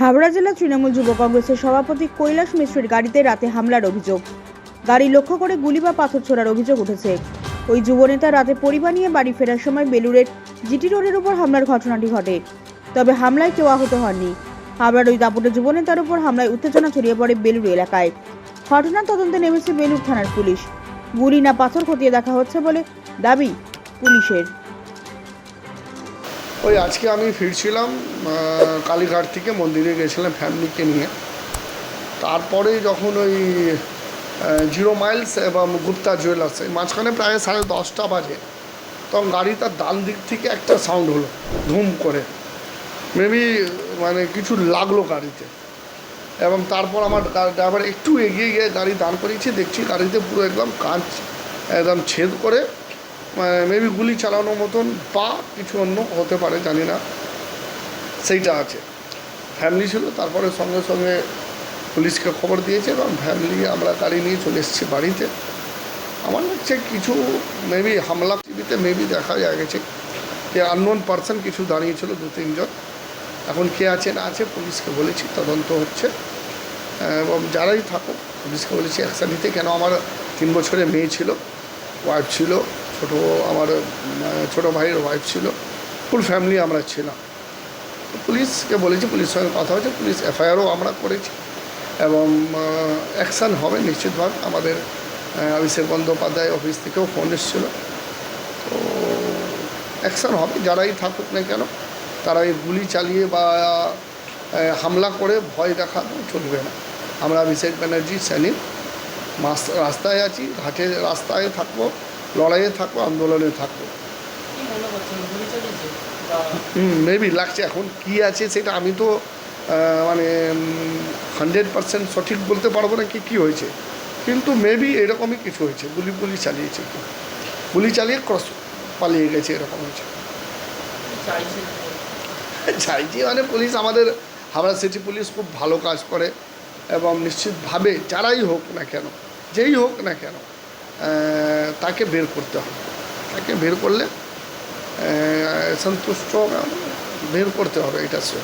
হাওড়া জেলা তৃণমূল যুব কংগ্রেসের সভাপতি কৈলাস মিশ্রের গাড়িতে রাতে হামলার অভিযোগ। গাড়ি লক্ষ্য করে গুলি বা পাথর ছোড়ার অভিযোগ উঠেছে। ওই যুবনেতা রাতে পরিবার নিয়ে বাড়ি ফেরার সময় বেলুড়ের জিটি রোডের উপর হামলার ঘটনাটি ঘটে। তবে হামলায় কেউ আহত হননি। হাওড়ার ওই দাপুটে যুবনেতার উপর হামলায় উত্তেজনা ছড়িয়ে পড়ে বেলুড় এলাকায়। ঘটনার তদন্তে নেমেছে বেলুড় থানার পুলিশ। গুলি না পাথর খতিয়ে দেখা হচ্ছে বলে দাবি পুলিশের। ওই আজকে আমি ফিরছিলাম কালীঘাট থেকে মন্দিরে গেছিলাম ফ্যামিলিকে নিয়ে। তারপরে যখন ওই জিরো মাইলস এবং গুপ্তা জুয়েলার্স, এই মাঝখানে প্রায় সাড়ে দশটা বাজে, তখন গাড়ি তার ডান দিক থেকে একটা সাউন্ড হলো, ধুম করে। মেবি মানে কিছু লাগল গাড়িতে। এবং তারপর আমার ড্রাইভার একটু এগিয়ে গিয়ে গাড়ি দাঁড় করিয়েছি, দেখছি গাড়িতে পুরো একদম কাঁচ, একদম ছেদ করে মেবি গুলি চালানোর মতন বা কিছু অন্য হতে পারে, জানি না। সেইটা আছে। ফ্যামিলি ছিল, তারপরে সঙ্গে সঙ্গে পুলিশকে খবর দিয়েছে এবং ফ্যামিলি আমরা গাড়ি নিয়ে চলে এসেছি বাড়িতে। আমার লাগছে কিছু মেবি হামলা টিভিতে মেবি দেখা যায় গেছে। যে আননোন পার্সন কিছু দাঁড়িয়েছিল, দু, তিনজন। এখন কে আছে, না আছে, পুলিশকে বলেছি, তদন্ত হচ্ছে। এবং যারাই থাকুক, পুলিশকে বলেছি অ্যাকশান নিতে। কেন আমার তিন বছরের মেয়ে ছিল ওয়াইফ ছিল। ছোটো আমার ছোটো ভাইয়ের ওয়াইফ ছিল। ফুল ফ্যামিলি আমরা ছিলাম। পুলিশকে বলেছি পুলিশের সঙ্গে কথা হয়েছে, পুলিশ এফআইআরও আমরা করেছি। এবং অ্যাকশান হবে নিশ্চিতভাবে। আমাদের অভিষেক বন্দ্যোপাধ্যায় অফিস থেকেও ফোন এসেছিল। তো অ্যাকশান হবে, যারাই থাকুক না কেন তারা এই গুলি চালিয়ে বা হামলা করে ভয় দেখানো চলবে না। আমরা অভিষেক ব্যানার্জি, সেলিম রাস্তায় আছি, ঘাটে রাস্তায় থাকব। লড়াইয়ে থাকব, আন্দোলনে থাকব। কি করছেন গুলি চালিয়েছে বা হুম মেবি লাগছে এখন কি আছে সেটা আমি তো মানে হান্ড্রেড পার্সেন্ট সঠিক বলতে পারব না কি, কী হয়েছে। কিন্তু মেবি এরকমই কিছু হয়েছে। গুলি গুলি চালিয়েছে। গুলি চালিয়ে ক্রস পালিয়ে গেছে, এরকম হয়েছে। চাইছি মানে পুলিশ আমাদের, হাওড়া সিটি পুলিশ খুব ভালো কাজ করে এবং নিশ্চিতভাবে যারাই হোক না কেন, যেই হোক না কেন তাকে বের করতে হবে। তাকে বের করলে সন্তুষ্ট বের করতে হবে এটা সে